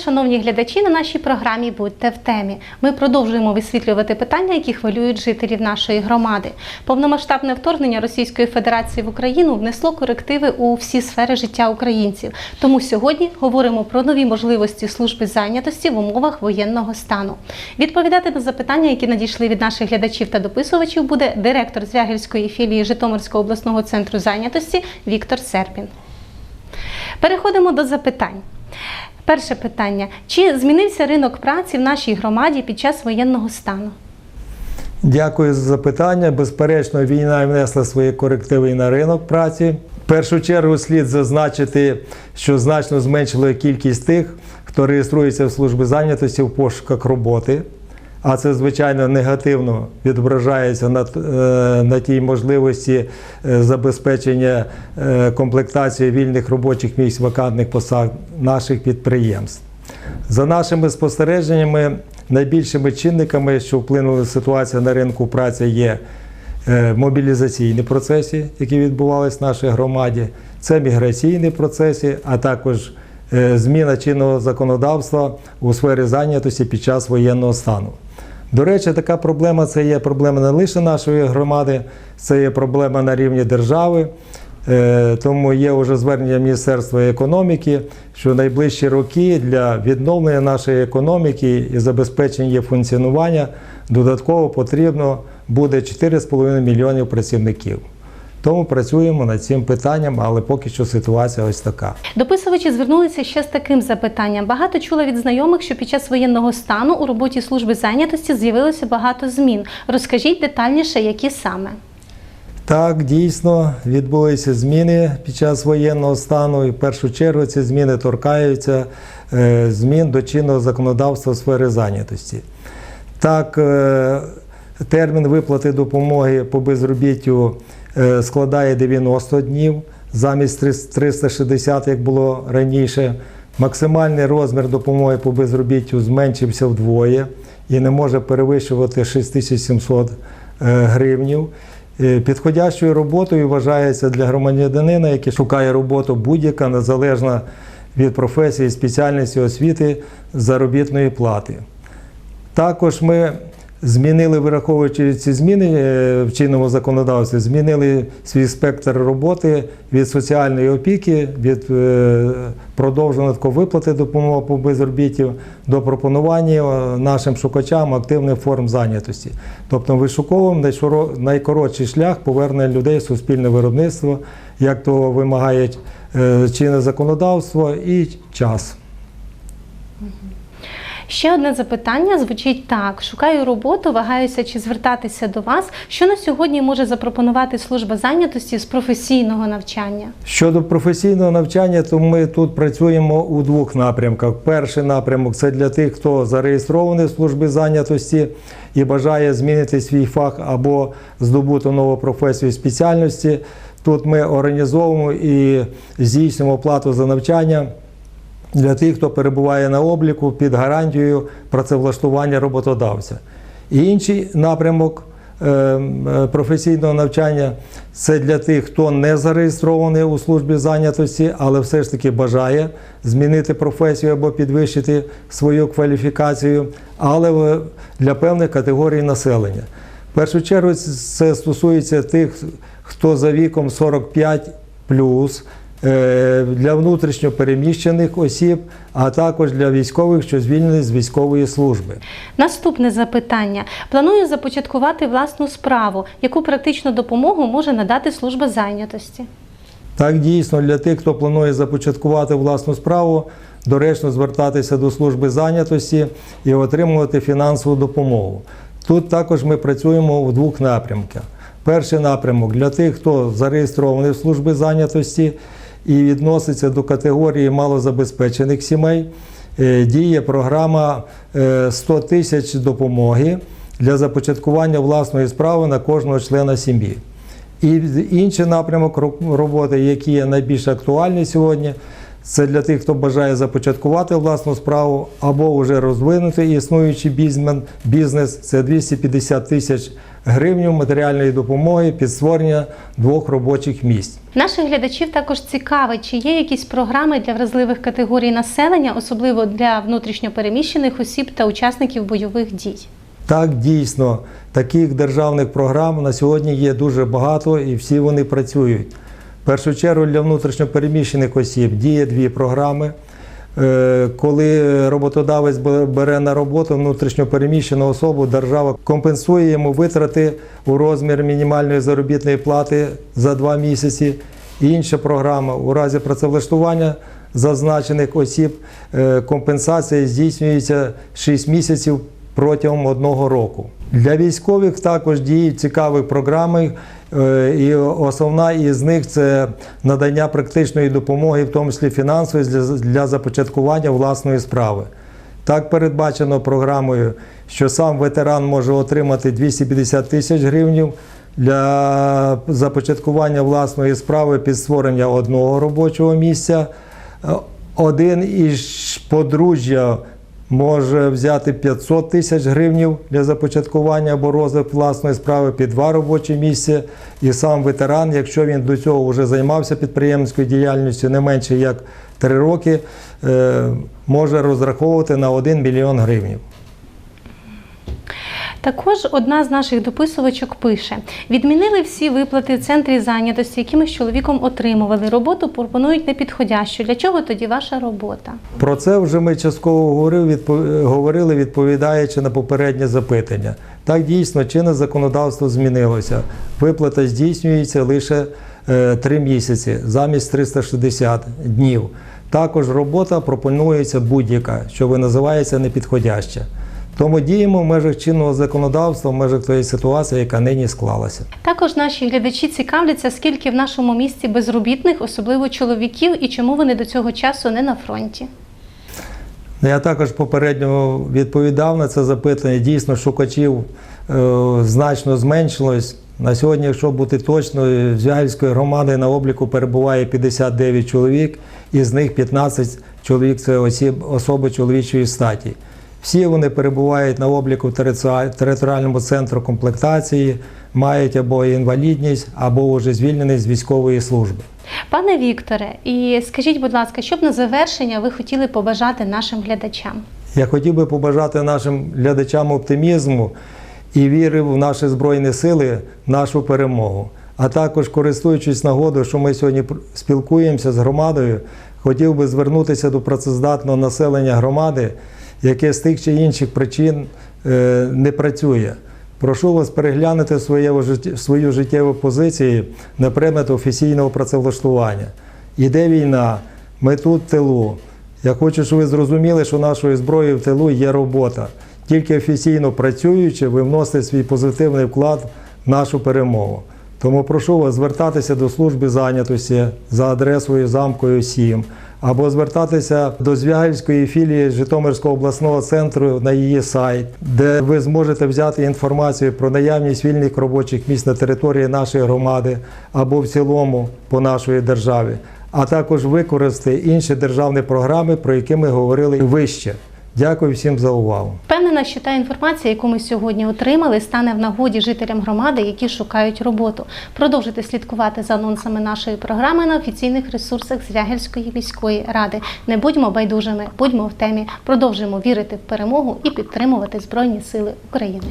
шановні глядачі, на нашій програмі Будьте в темі. Ми продовжуємо висвітлювати питання, які хвилюють жителів нашої громади. Повномасштабне вторгнення Російської Федерації в Україну внесло корективи у всі сфери життя українців. Тому сьогодні говоримо про нові можливості служби зайнятості в умовах воєнного стану. Відповідати на запитання, які надійшли від наших глядачів та дописувачів, буде директор Звягельської філії Житомирського обласного центру зайнятості Віктор Серпін. Переходимо до запитань. Перше питання: чи змінився ринок праці в нашій громаді під час воєнного стану? Дякую за запитання. Безперечно, війна внесла свої корективи і на ринок праці. В першу чергу слід зазначити, що значно зменшила кількість тих, хто реєструється в службі зайнятості в пошуках роботи. А це, звичайно, негативно відображається на, е, на тій можливості е, забезпечення е, комплектації вільних робочих місць вакантних посад наших підприємств. За нашими спостереженнями, найбільшими чинниками, що вплинули на ситуацію на ринку праці, є мобілізаційні процеси, які відбувалися в нашій громаді, це міграційні процеси, а також зміна чинного законодавства у сфері зайнятості під час воєнного стану. До речі, така проблема це є проблема не лише нашої громади, це є проблема на рівні держави. Е, Тому є вже звернення Міністерства економіки, що найближчі роки для відновлення нашої економіки і забезпечення її функціонування додатково потрібно буде 4,5 мільйонів працівників. Тому працюємо над цим питанням, але поки що ситуація ось така. Дописувачі звернулися ще з таким запитанням. Багато чула від знайомих, що під час воєнного стану у роботі служби зайнятості з'явилося багато змін. Розкажіть детальніше, які саме. Так, дійсно відбулися зміни під час воєнного стану, і в першу чергу ці зміни торкаються е, змін до чинного законодавства у сфері зайнятості. Так, е, термін виплати допомоги по безробіттю складає 90 днів замість 360, як було раніше. Максимальний розмір допомоги по безробіттю зменшився вдвоє і не може перевищувати 6700 е, гривнів. Е, Підходящою роботою вважається для громадянина, який шукає роботу будь-яка незалежна від професії, спеціальності освіти заробітної плати. Також ми змінили, враховуючи ці зміни е, в чинному законодавстві, змінили свій спектр роботи від соціальної опіки, від е, продовженої такої виплати допомоги по безробіттю до пропонування е, нашим шукачам активних форм зайнятості. Тобто вишуковуємо найкоротший шлях повернення людей в суспільне виробництво, як того вимагає чинне законодавство і час. Ще одне запитання звучить так: шукаю роботу, вагаюся, чи звертатися до вас. Що на сьогодні може запропонувати служба зайнятості з професійного навчання? Щодо професійного навчання, то ми тут працюємо у двох напрямках. Перший напрямок це для тих, хто зареєстрований в службі зайнятості і бажає змінити свій фах або здобути нову професію спеціальності. Тут ми організовуємо і здійснюємо оплату за навчання для тих, хто перебуває на обліку під гарантією працевлаштування роботодавця. І інший напрямок е, е, професійного навчання це для тих, хто не зареєстрований у службі зайнятості, але все ж таки бажає змінити професію або підвищити свою кваліфікацію, але для певних категорій населення. В першу чергу це стосується тих, хто за віком 45 е, для внутрішньо переміщених осіб, а також для військових, що звільнені з військової служби. Наступне запитання: планую започаткувати власну справу. Яку практичну допомогу може надати служба зайнятості? Так дійсно для тих, хто планує започаткувати власну справу, доречно звертатися до служби зайнятості і отримувати фінансову допомогу. Тут також ми працюємо в двох напрямках. Перший напрямок для тих, хто зареєстрований в службі зайнятості і відноситься до категорії малозабезпечених сімей. Е, Діє програма е, 100 тисяч допомоги для започаткування власної справи на кожного члена сім'ї. І інший напрямок роботи, який є найбільш актуальний сьогодні, це для тих, хто бажає започаткувати власну справу або вже розвинути існуючий бізнес. Це 250 тисяч гривень матеріальної допомоги під створення двох робочих місць. Наших глядачів також цікавить, чи є якісь програми для вразливих категорій населення, особливо для внутрішньопереміщених осіб та учасників бойових дій. Так, дійсно, таких державних програм на сьогодні є дуже багато і всі вони працюють. В першу чергу для внутрішньопереміщених осіб діє дві програми. Е, Коли роботодавець бере на роботу внутрішньопереміщену особу, держава компенсує йому витрати у розмір мінімальної заробітної плати за два місяці. І інша програма у разі працевлаштування зазначених осіб е, компенсація здійснюється 6 місяців протягом одного року. Для військових також діють цікаві програми, е, і основна із них це надання практичної допомоги, в тому числі фінансової, для, започаткування власної справи. Так передбачено програмою, що сам ветеран може отримати 250 тисяч гривень для започаткування власної справи під створення одного робочого місця. Е, Один із подружжя може взяти 500 тисяч гривень для започаткування або розвитку власної справи під два робочі місця. І сам ветеран, якщо він до цього вже займався підприємницькою діяльністю не менше як 3 роки, е, може розраховувати на 1 мільйон гривень. Також одна з наших дописувачок пише: відмінили всі виплати в центрі зайнятості, які ми з чоловіком отримували. Роботу пропонують непідходящу. Для чого тоді ваша робота? Про це вже ми частково говорили, відповідаючи на попереднє запитання. Так дійсно чинне законодавство змінилося. Виплата здійснюється лише е, три місяці замість 360 днів. Також робота пропонується будь-яка, що ви називається непідходяща. Тому діємо в межах чинного законодавства, в межах тої ситуації, яка нині склалася. Також наші глядачі цікавляться, скільки в нашому місті безробітних, особливо чоловіків, і чому вони до цього часу не на фронті. Я також попередньо відповідав на це запитання. Дійсно, шукачів е, значно зменшилось. На сьогодні, якщо бути точною, з Ягельської громади на обліку перебуває 59 чоловік, із них 15 чоловік це осіб, особи чоловічої статі. Всі вони перебувають на обліку в територіальному центру комплектації, мають або інвалідність, або вже звільнені з військової служби. Пане Вікторе, і скажіть, будь ласка, що б на завершення ви хотіли побажати нашим глядачам? Я хотів би побажати нашим глядачам оптимізму і віри в наші Збройні Сили, в нашу перемогу. А також, користуючись нагодою, що ми сьогодні спілкуємося з громадою, хотів би звернутися до працездатного населення громади, яке з тих чи інших причин е, не працює. Прошу вас переглянути свою життєву позицію на предмет офіційного працевлаштування. Іде війна, ми тут в тилу. Я хочу, щоб ви зрозуміли, що нашою зброєю в тилу є робота. Тільки офіційно працюючи, ви вносите свій позитивний вклад в нашу перемогу. Тому прошу вас звертатися до служби зайнятості за адресою замкою 7 або звертатися до Звягельської філії Житомирського обласного центру на її сайт, де ви зможете взяти інформацію про наявність вільних робочих місць на території нашої громади або в цілому по нашої державі, а також використати інші державні програми, про які ми говорили вище. Дякую всім за увагу. Впевнена, що та інформація, яку ми сьогодні отримали, стане в нагоді жителям громади, які шукають роботу. Продовжуйте слідкувати за анонсами нашої програми на офіційних ресурсах Звягельської міської ради. Не будьмо байдужими, будьмо в темі. Продовжуємо вірити в перемогу і підтримувати Збройні Сили України.